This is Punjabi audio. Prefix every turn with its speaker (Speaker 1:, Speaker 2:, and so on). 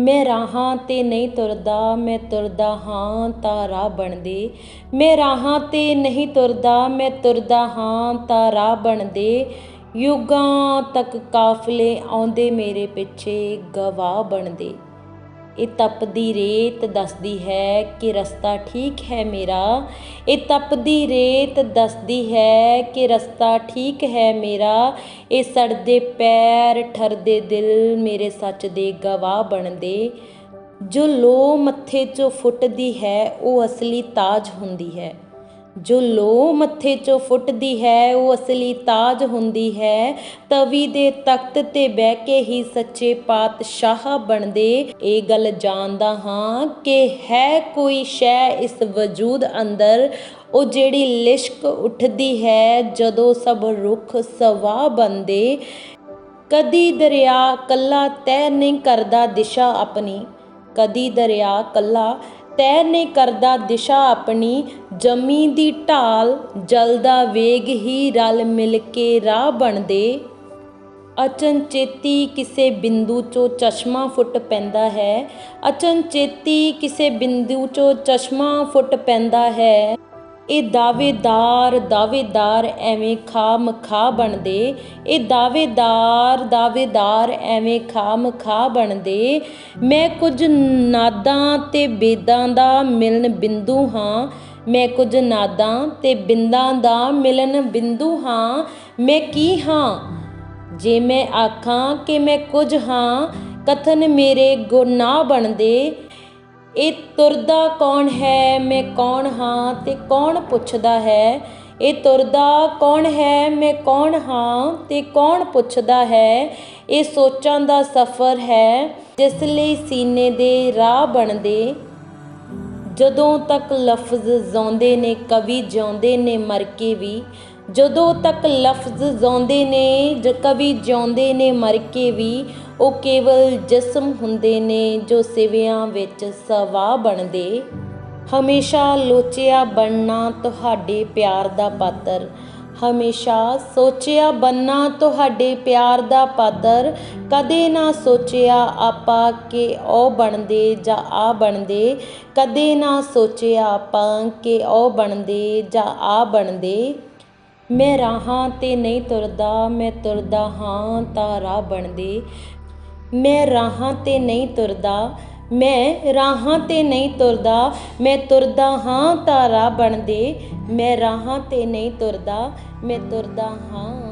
Speaker 1: ਮੈਂ ਰਾਹਾਂ ਤੇ ਨਹੀਂ ਤੁਰਦਾ, ਮੈਂ ਤੁਰਦਾ ਹਾਂ ਤਾਂ ਰਾਹ ਬਣਦੇ। ਮੈਂ ਰਾਹਾਂ ਤੇ ਨਹੀਂ ਤੁਰਦਾ, ਮੈਂ ਤੁਰਦਾ ਹਾਂ ਤਾਂ ਰਾਹ ਬਣਦੇ। ਯੁੱਗਾਂ ਤੱਕ ਕਾਫਲੇ ਆਉਂਦੇ ਮੇਰੇ ਪਿੱਛੇ, ਗਵਾਹ ਬਣਦੇ। ਇਹ ਤਪਦੀ ਰੇਤ ਦੱਸਦੀ ਹੈ ਕਿ ਰਸਤਾ ਠੀਕ ਹੈ ਮੇਰਾ। ਇਹ ਤਪਦੀ ਰੇਤ ਦੱਸਦੀ ਹੈ ਕਿ ਰਸਤਾ ਠੀਕ ਹੈ ਮੇਰਾ। ਇਹ ਸੜਦੇ ਪੈਰ, ਠਰਦੇ ਦਿਲ ਮੇਰੇ ਸੱਚ ਦੇ ਗਵਾਹ ਬਣਦੇ। ਜੋ ਲੋ ਮੱਥੇ 'ਚੋਂ ਫੁੱਟਦੀ ਹੈ, ਉਹ ਅਸਲੀ ਤਾਜ ਹੁੰਦੀ ਹੈ। ਜੋ ਲੋ ਮੱਥੇ 'ਚੋਂ ਫੁੱਟਦੀ ਹੈ, ਉਹ ਅਸਲੀ ਤਾਜ ਹੁੰਦੀ ਹੈ। ਤਵੀ ਦੇ ਤਖਤ ਤੇ ਬਹਿ ਕੇ ਹੀ ਸੱਚੇ ਪਾਤਸ਼ਾਹ ਬਣਦੇ। ਇਹ ਗੱਲ ਜਾਣਦਾ ਹਾਂ ਕਿ ਹੈ ਕੋਈ ਸ਼ੈ ਇਸ ਵਜੂਦ ਅੰਦਰ। ਉਹ ਜਿਹੜੀ ਲਿਸ਼ਕ ਉੱਠਦੀ ਹੈ, ਜਦੋਂ ਸਭ ਰੁੱਖ ਸਵਾ ਬੰਦੇ। ਕਦੀ ਦਰਿਆ ਕੱਲਾ ਤੈਅ ਨਹੀਂ ਕਰਦਾ ਦਿਸ਼ਾ ਆਪਣੀ। ਕਦੀ ਦਰਿਆ ਕੱਲਾ ਤੈਅ ਨੇ ਕਰਦਾ ਦਿਸ਼ਾ ਆਪਣੀ, ਜਮੀ ਦੀ ਢਾਲ ਜਲਦਾ ਵੇਗ ਹੀ ਰਲ ਮਿਲ ਕੇ ਰਾਹ ਬਣਦੇ। ਅਚਨਚੇਤੀ ਕਿਸੇ ਬਿੰਦੂ 'ਚੋਂ ਚਸ਼ਮਾ ਫੁੱਟ ਪੈਂਦਾ ਹੈ। ਅਚਨਚੇਤੀ ਕਿਸੇ ਬਿੰਦੂ 'ਚੋਂ ਚਸ਼ਮਾ ਫੁੱਟ ਪੈਂਦਾ ਹੈ। ਇਹ ਦਾਅਵੇਦਾਰ ਦਾਅਵੇਦਾਰ ਐਵੇਂ ਖਾਮ ਖਾ ਬਣਦੇ। ਇਹ ਦਾਅਵੇਦਾਰ ਦਾਅਵੇਦਾਰ ਐਵੇਂ ਖਾਮ ਖਾ ਬਣਦੇ। ਮੈਂ ਕੁਝ ਨਾਦਾਂ ਤੇ ਬੇਦਾਂ ਦਾ ਮਿਲਨ ਬਿੰਦੂ ਹਾਂ। ਮੈਂ ਕੁਝ ਨਾਦਾਂ ਤੇ ਬਿੰਦਾਂ ਦਾ ਮਿਲਨ ਬਿੰਦੂ ਹਾਂ। ਮੈਂ ਕੀ ਹਾਂ? ਜੇ ਮੈਂ ਆਖਾਂ ਕਿ ਮੈਂ ਕੁਝ ਹਾਂ, ਕਥਨ ਮੇਰੇ ਗੁਨਾਹ ਬਣਦੇ। ਇਹ ਤੁਰਦਾ ਕੌਣ ਹੈ, ਮੈਂ ਕੌਣ ਹਾਂ ਤੇ ਕੌਣ ਪੁੱਛਦਾ ਹੈ? ਇਹ ਤੁਰਦਾ ਕੌਣ ਹੈ, ਮੈਂ ਕੌਣ ਹਾਂ ਤੇ ਕੌਣ ਪੁੱਛਦਾ ਹੈ? ਇਹ ਸੋਚਾਂ ਦਾ ਸਫ਼ਰ ਹੈ, ਜਿਸ ਲਈ ਸੀਨੇ ਦੇ ਰਾਹ ਬਣਦੇ। ਜਦੋਂ ਤੱਕ ਲਫ਼ਜ਼ ਜ਼ਿਉਂਦੇ ਨੇ, ਕਵੀ ਜਿਉਂਦੇ ਨੇ ਮਰ ਕੇ ਵੀ। ਜਦੋਂ ਤੱਕ ਲਫ਼ਜ਼ ਜ਼ਿਉਂਦੇ ਨੇ, ਜ, ਕਵੀ ਜਿਉਂਦੇ ਨੇ ਮਰ ਕੇ ਵੀ। ਉਹ ਕੇਵਲ ਜਿਸਮ ਹੁੰਦੇ ਨੇ ਜੋ ਸਿਵਿਆਂ ਵਿੱਚ ਸਵਾ ਬਣਦੇ। ਹਮੇਸ਼ਾ ਲੋਚਿਆ ਬਣਨਾ ਤੁਹਾਡੇ ਪਿਆਰ ਦਾ ਪਾਤਰ। ਹਮੇਸ਼ਾ ਸੋਚਿਆ ਬੰਨਾ ਤੁਹਾਡੇ ਪਿਆਰ ਦਾ ਪਾਤਰ। ਕਦੇ ਨਾ ਸੋਚਿਆ ਆਪਾਂ ਕਿ ਉਹ ਬਣਦੇ ਜਾਂ ਆ ਬਣਦੇ। ਕਦੇ ਨਾ ਸੋਚਿਆ ਆਪਾਂ ਕਿ ਉਹ ਬਣਦੇ ਜਾਂ ਆ ਬਣਦੇ। ਮੈਂ ਰਾਹਾਂ ਤੇ ਨਹੀਂ ਤੁਰਦਾ, ਮੈਂ ਤੁਰਦਾ ਹਾਂ ਤਾਂ ਰਾਹ ਬਣਦੇ। ਮੈਂ ਰਾਹਾਂ ਤੇ ਨਹੀਂ ਤੁਰਦਾ, ਮੈਂ ਰਾਹਾਂ ਤੇ ਨਹੀਂ ਤੁਰਦਾ, ਮੈਂ ਤੁਰਦਾ ਹਾਂ ਤਾਂ ਰਾਹ ਬਣਦੇ, ਮੈਂ ਰਾਹਾਂ ਤੇ ਨਹੀਂ ਤੁਰਦਾ, ਮੈਂ ਤੁਰਦਾ ਹਾਂ